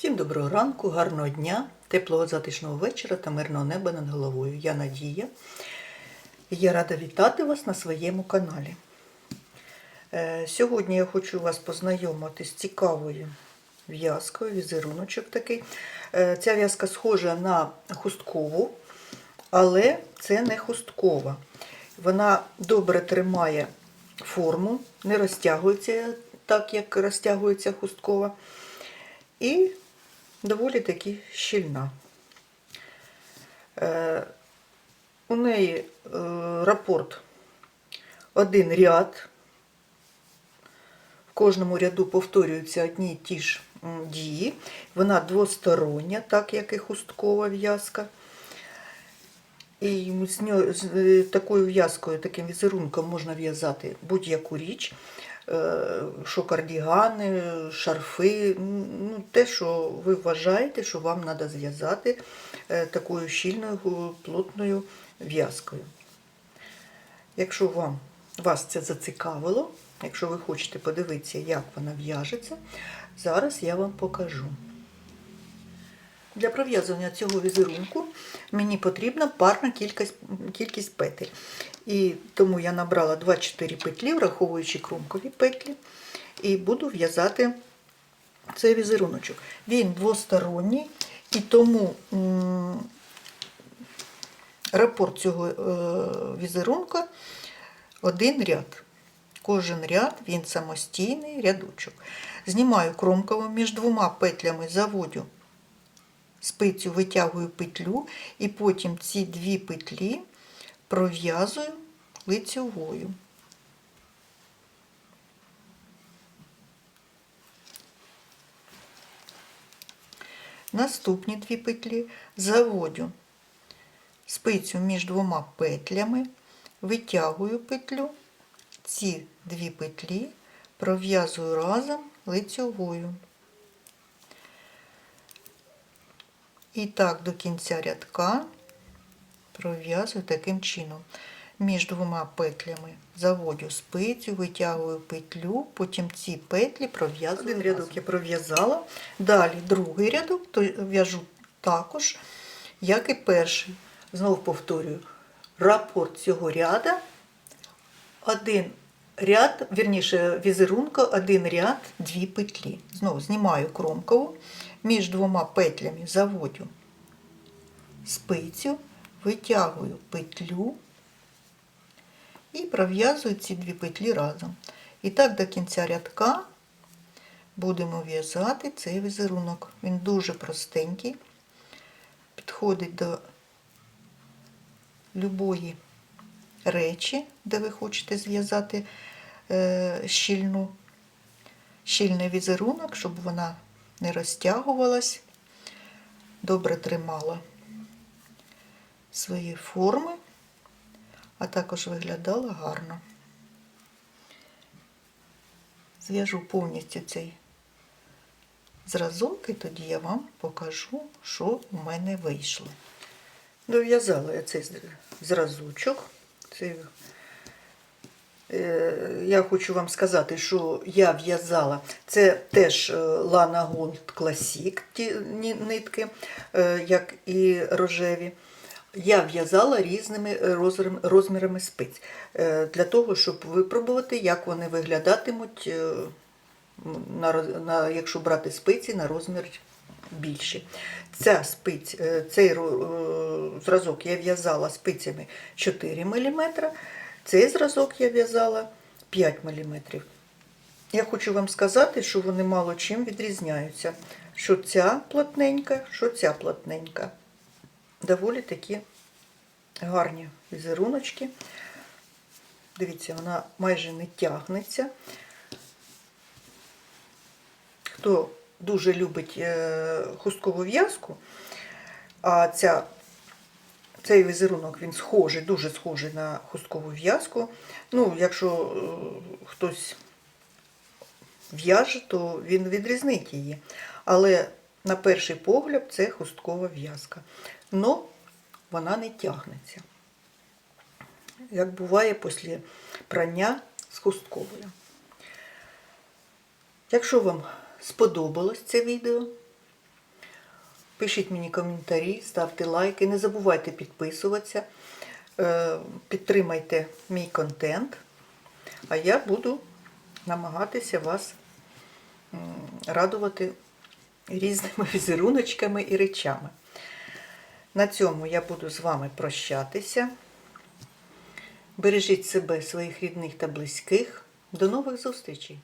Всім доброго ранку, гарного дня, теплого затишного вечора та мирного неба над головою. Я Надія. Я рада вітати вас на своєму каналі. Е, Сьогодні я хочу вас познайомити з цікавою в'язкою, візеруночок такий. Е, Ця в'язка схожа на хусткову, але це не хусткова. Вона добре тримає форму, не розтягується так, як розтягується хусткова. І доволі таки щільна. Е, у неї е, рапорт один ряд. В кожному ряду повторюються одні й ті ж дії. Вона двостороння, так як і хусткова в'язка. І з, е, такою в'язкою, таким візерунком можна в'язати будь-яку річ, що кардігани, шарфи, ну, те, що ви вважаєте, що вам треба зв'язати е, такою щільною плотною в'язкою. Якщо вам, вас це зацікавило, якщо ви хочете подивитися, як вона в'яжеться, зараз я вам покажу. Для пров'язування цього візерунку мені потрібна парна кількість, кількість петель. І тому я набрала 24 петлі, враховуючи кромкові петлі, і буду в'язати цей візеруночок. Він двосторонній, і тому рапорт цього е, візерунка один ряд. Кожен ряд він самостійний рядочок. Знімаю кромково між двома петлями заводю спицю витягую петлю і потім ці дві петлі пров'язую лицьовою. Наступні дві петлі заводю спицю між двома петлями, витягую петлю, ці дві петлі пров'язую разом лицьовою. І так до кінця рядка пров'язую таким чином. Між двома петлями заводю спицю, витягую петлю, потім ці петлі пров'язую. Один рядок я пров'язала. Далі другий рядок то в'яжу також, як і перший. Знову повторюю, рапорт цього ряда один ряд, вірніше, візерунка, один ряд, дві петлі. Знову знімаю кромкову, між двома петлями заводю спицю, витягую петлю і пров'язую ці дві петлі разом. І так до кінця рядка будемо в'язати цей візерунок. Він дуже простенький, підходить до любої речі, де ви хочете зв'язати е, щільну, щільний візерунок, щоб вона не розтягувалась, добре тримала свої форми, а також виглядала гарно. Зв'яжу повністю цей зразок, і тоді я вам покажу, що в мене вийшло. Дов'язала я цей зразочок. Е, я хочу вам сказати, що я в'язала це теж Lana Gold Classic ті нитки, е, як і рожеві. Я в'язала різними розмірами, розмірами спиць е, для того, щоб випробувати, як вони виглядатимуть, е, якщо брати спиці на розмір більші. Ця спиць, е, цей е, зразок я в'язала спицями 4 мм, цей зразок я в'язала 5 мм. Я хочу вам сказати, що вони мало чим відрізняються. Що ця плотненька, що ця плотненька. Доволі такі гарні візеруночки. Дивіться, вона майже не тягнеться. Хто дуже любить е, хусткову в'язку, а ця, цей візерунок він схожий, дуже схожий на хусткову в'язку. Ну, якщо е, хтось в'яже, то він відрізнить її. Але на перший погляд це хусткова в'язка. Но вона не тягнеться. Як буває після прання з хустковою. Якщо вам сподобалось це відео, Пишіть мені коментарі, ставте лайки, не забувайте підписуватися, е, підтримайте мій контент, а я буду намагатися вас радувати різними візеруночками і речами. На цьому я буду з вами прощатися. Бережіть себе, своїх рідних та близьких. До нових зустрічей!